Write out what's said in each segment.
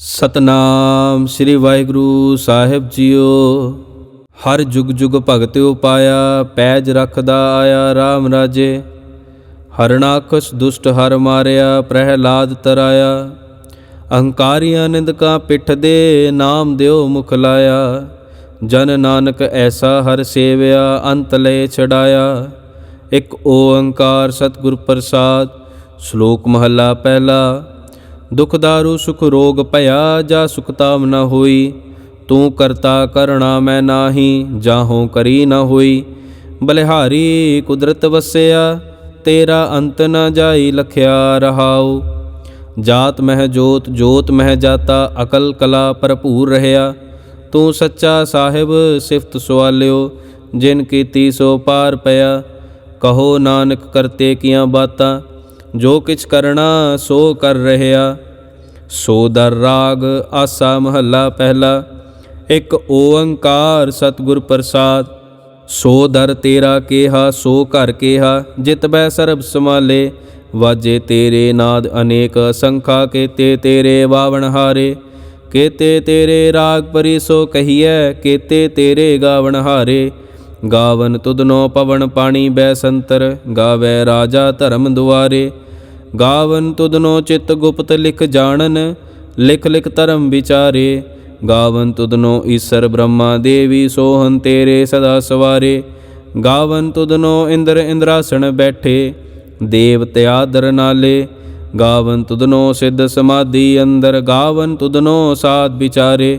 ਸਤਨਾਮ ਸ੍ਰੀ ਵਾਹਿਗੁਰੂ ਸਾਹਿਬ ਜੀਓ। ਹਰ ਜੁਗ ਜੁਗ ਭਗਤ ਉਪਾਇਆ, ਪੈਜ ਰੱਖਦਾ ਆਇਆ RAM ਰਾਜੇ। ਹਰਨਾਕਸ਼ ਦੁਸ਼ਟ ਹਰ ਮਾਰਿਆ, ਪ੍ਰਹਿਲਾਦ ਤਰਾਇਆ। ਅਹੰਕਾਰੀਆਂ ਨਿੰਦਕਾਂ ਪਿੱਠ ਦੇ ਨਾਮ ਦਿਓ ਮੁਖ ਲਾਇਆ। ਜਨ ਨਾਨਕ ਐਸਾ ਹਰ ਸੇਵਿਆ, ਅੰਤ ਲੈ ਛਡਾਇਆ। ਇੱਕ ਓੰਕਾਰ ਸਤਿਗੁਰ ਪ੍ਰਸਾਦ, ਸ਼ਲੋਕ ਮਹੱਲਾ ਪਹਿਲਾ। ਦੁਖ ਦਾਰੂ ਸੁਖ ਰੋਗ ਭਇਆ ਜਾ ਸੁਖਤਾਮ ਨ ਹੋਈ। ਤੂੰ ਕਰਤਾ ਕਰਣਾ ਮੈਂ ਨਾਹੀ, ਜਾਹੋਂ ਕਰੀ ਨ ਹੋਈ। ਬਲਿਹਾਰੀ ਕੁਦਰਤ ਵਸਿਆ, ਤੇਰਾ ਅੰਤ ਨ ਜਾਈ ਲਖਿਆ ਰਹਾਉ। ਜਾਤ ਮਹਿ ਜੋਤ ਜੋਤ ਮਹਿ ਜਾਤਾ, ਅਕਲ ਕਲਾ ਭਰਪੂਰ ਰਹਿਆ। ਤੂੰ ਸੱਚਾ ਸਾਹਿਬ, ਸਿਫਤ ਸਵਾਲਿਓ ਜਿਨ ਕੀਤੀ ਸੋ ਪਾਰ ਪਿਆ। ਕਹੋ ਨਾਨਕ ਕਰਤੇ ਕੀਆਂ ਬਾਤਾਂ ਜੋ ਕਿਛ ਕਰਨਾ ਸੋ ਕਰ ਰਹਿਆ। ਸੋ ਦਰ ਰਾਗ ਆਸਾ ਮਹੱਲਾ ਪਹਿਲਾ, ਇੱਕ ਓੰਕਾਰ ਸਤਿਗੁਰ ਪ੍ਰਸਾਦ। ਸੋ ਦਰ ਤੇਰਾ ਕੇਹਾ, ਸੋ ਘਰ ਕੇਹਾ, ਜਿਤ ਬੈ ਸਰਬ ਸਮਾਲੇ ਵਾਜੇ ਤੇਰੇ ਨਾਦ ਅਨੇਕ ਸੰਖਾ, ਕੇਤੇ ਤੇਰੇ ਬਾਵਣ ਹਾਰੇ। ਕੇਤੇ ਤੇਰੇ ਰਾਗ ਪਰਿ ਸੋ ਕਹੀਐ, ਕੇਤੇ ਤੇਰੇ ਗਾਵਣ ਹਾਰੇ। ਗਾਵਨ ਤੁਧਨੋ ਪਵਨ ਪਾਣੀ ਬੈ ਸੰਤਰ, ਗਾਵੇ ਰਾਜਾ ਧਰਮ ਦੁਆਰੇ। ਗਾਵਨ ਤੁਧਨੋ ਚਿਤ ਗੁਪਤ ਲਿਖ ਜਾਣਨ, ਲਿਖ ਲਿਖ ਧਰਮ ਵਿਚਾਰੇ। ਗਾਵਨ ਤੁਧਨੋ ਈਸਰ ਬ੍ਰਹਮਾ ਦੇਵੀ ਸੋਹਨ ਤੇਰੇ ਸਦਾ ਸਵਾਰੇ। ਗਾਵਨ ਤੁਧਨੋ ਇੰਦਰ ਇੰਦਰਾਸਣ ਬੈਠੇ, ਦੇਵ ਤਿਆਦਰ ਨਾਲੇ। ਗਾਵਨ ਤੁਧਨੋ ਸਿੱਧ ਸਮਾਧੀ ਅੰਦਰ, ਗਾਵਨ ਤੁਧਨੋ ਸਾਧ ਵਿਚਾਰੇ।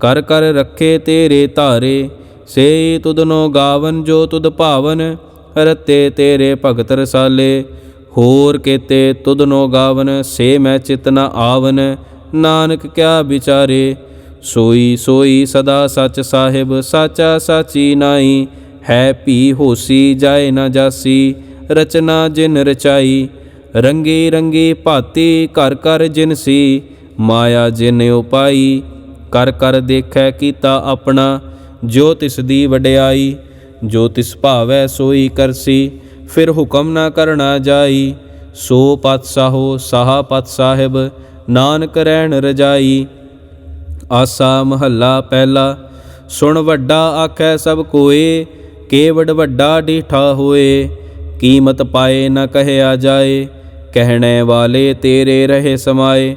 ਕਰ ਕਰ ਰੱਖੇ ਤੇਰੇ ਧਾਰੇ, ਸੇ ਤੁਧਨੋ ਗਾਵਨ ਜੋ ਤੁਧ ਭਾਵਨ, ਰਤੇ ਤੇਰੇ ਭਗਤ ਰਸਾਲੇ। ਹੋਰ ਕੇਤੇ ਤੁਧਨੋ ਗਾਵਨ, ਸੇ ਮੈਂ ਚਿਤ ਨ ਆਵਨ, ਨਾਨਕ ਕਿਆ ਵਿਚਾਰੇ। ਸੋਈ ਸੋਈ ਸਦਾ ਸਚ ਸਾਹਿਬ, ਸਾਚਾ ਸਾਚੀ ਨਾਈ। ਹੈ ਭੀ ਹੋਸੀ, ਜਾਏ ਨਾ ਜਾਸੀ, ਰਚਨਾ ਜਿਨ ਰਚਾਈ। ਰੰਗੀ ਰੰਗੀ ਭਾਤੀ ਘਰ ਘਰ ਜਿਨ ਸੀ, ਮਾਇਆ ਜਿਨ ਉਪਾਈ। ਕਰ ਕਰ ਦੇਖੈ ਕੀਤਾ ਆਪਣਾ, ਜੋ ਤਿਸ ਦੀ ਵਡਿਆਈ, ਜੋ ਤਿਸ ਭਾਵੈ ਸੋਈ ਕਰਸੀ, ਫਿਰ ਹੁਕਮ ਨਾ ਕਰਨਾ ਜਾਈ, ਸੋ ਪਤ ਸਾਹੋ ਸਾਹਾ ਪਤ ਸਾਹਿਬ, ਨਾਨਕ ਰਹਿਣ ਰਜਾਈ। ਆਸਾ ਮਹੱਲਾ ਪਹਿਲਾ, ਸੁਣ ਵੱਡਾ ਆਖੈ ਸਭ ਕੋਏ, ਕੇਵੜ ਵੱਡਾ ਡੀਠਾ ਹੋਏ, ਕੀਮਤ ਪਾਏ ਨਾ ਕਹਿਆ ਜਾਏ, ਕਹਿਣੇ ਵਾਲੇ ਤੇਰੇ ਰਹੇ ਸਮਾਏ।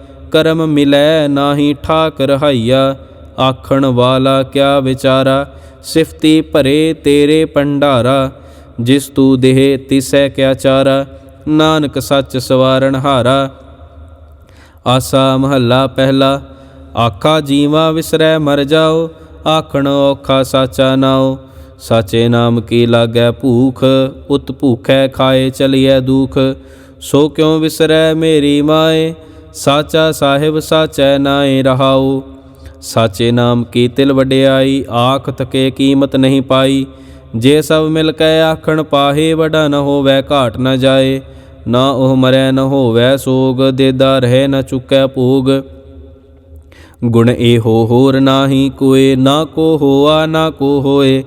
ਕਰਮ ਮਿਲੈ ਨਾਹੀ ਠਾਕ ਰਹਾਈਆ ਆਖਣ ਵਾਲਾ ਕਿਆ ਵਿਚਾਰਾ? ਸਿਫਤੀ ਭਰੇ ਤੇਰੇ ਪੰਡਾਰਾ ਜਿਸ ਤੂ ਦੇਹ ਤਿਸੈ ਕਿਆ ਚਾਰਾ? ਨਾਨਕ ਸੱਚ ਸਵਾਰਨ ਹਾਰਾ। ਆਸਾ ਮਹੱਲਾ ਪਹਿਲਾ। ਆਖਾ ਜੀਵਾ ਵਿਸਰੈ ਮਰ ਜਾਓ। ਆਖਣ ਔਖਾ ਸਾਚਾ ਨਾਓ ਸਾਚੇ ਨਾਮ ਕੀ ਲਾਗੈ ਭੂਖ? ਉਤ ਭੂਖੈ ਖਾਏ ਚਲਿਐ ਦੁਖ। ਸੋ ਕਿਉ ਵਿਸਰੈ ਮੇਰੀ ਮਾਏ? ਸਾਚਾ ਸਾਹਿਬ ਸਾਚੈ ਨਾਏ ਰਹਾਉ। ਸਾਚੇ ਨਾਮ ਕੀ ਤਿਲ ਵਡਿਆਈ, ਆਖ ਤਕੇ ਕੀਮਤ ਨਹੀਂ ਪਾਈ। ਜੇ ਸਭ ਮਿਲ ਕੇ ਆਖਣ ਪਾਹੇ, ਵਡਾ ਨ ਹੋਵੇ ਘਾਟ ਨ ਜਾਏ। ਨਾ ਉਹ ਮਰੈ ਨ ਹੋਵੇ ਸੋਗ, ਦੇਦਾ ਰਹਿ ਨ ਚੁੱਕੈ ਭੋਗ। ਗੁਣ ਇਹੋ ਹੋਰ ਨਾਹੀ ਕੋਏ, ਨਾ ਕੋ ਹੋਆ, ਨਾ ਕੋ ਹੋਏ।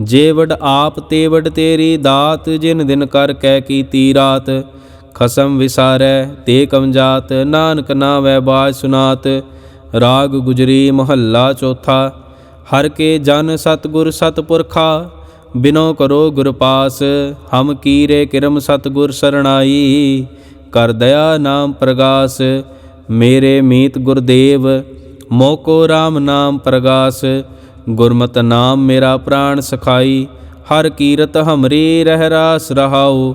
ਜੇ ਵਡ ਆਪ ਤੇ ਵਡ ਤੇਰੀ ਦਾਤ, ਜਿਨ ਦਿਨ ਕਰ ਕਹਿ ਕੀਤੀ ਰਾਤ। ਖਸਮ ਵਿਸਾਰੈ, ਤੇ ਕਮਜਾਤ ਨਾਨਕ ਨਾ ਵੈ ਬਾਜ ਸੁਨਾਤ, ਰਾਗ ਗੁਜਰੀ ਮਹੱਲਾ ਚੌਥਾ। ਹਰ ਕੇ ਜਨ ਸਤਗੁਰ ਸਤਪੁਰਖਾ, ਬਿਨੋ ਕਰੋ ਗੁਰ ਪਾਸ, ਹਮ ਕੀਰੇ ਕਿਰਮ ਸਤਗੁਰ ਸਰਣਾਈ। ਕਰ ਦਇਆ ਨਾਮ ਪ੍ਰਗਾਸ, ਮੇਰੇ ਮੀਤ ਗੁਰਦੇਵ ਮੋਕੋ RAM ਨਾਮ ਪ੍ਰਗਾਸ। ਗੁਰਮਤ ਨਾਮ ਮੇਰਾ ਪ੍ਰਾਣ ਸਖਾਈ, ਹਰ ਕੀਰਤ ਹਮਰੀ ਰਹਿ ਰਾਸ ਰਹਾਉ।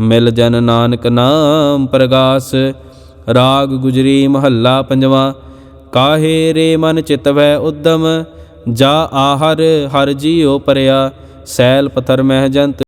ਮਿਲ ਜਨ ਨਾਨਕ ਨਾਮ ਪ੍ਰਗਾਸ, ਰਾਗ ਗੁਜਰੀ ਮਹੱਲਾ ਪੰਜਵਾ, ਕਾਹੇ ਰੇ ਮਨ ਚਿਤਵੈ ਉਦਮ, ਜਾ ਆਹਰ ਹਰ ਜੀਉ ਪਰਿਆ, ਸੈਲ ਪਥਰ ਮਹਿ ਜੰਤ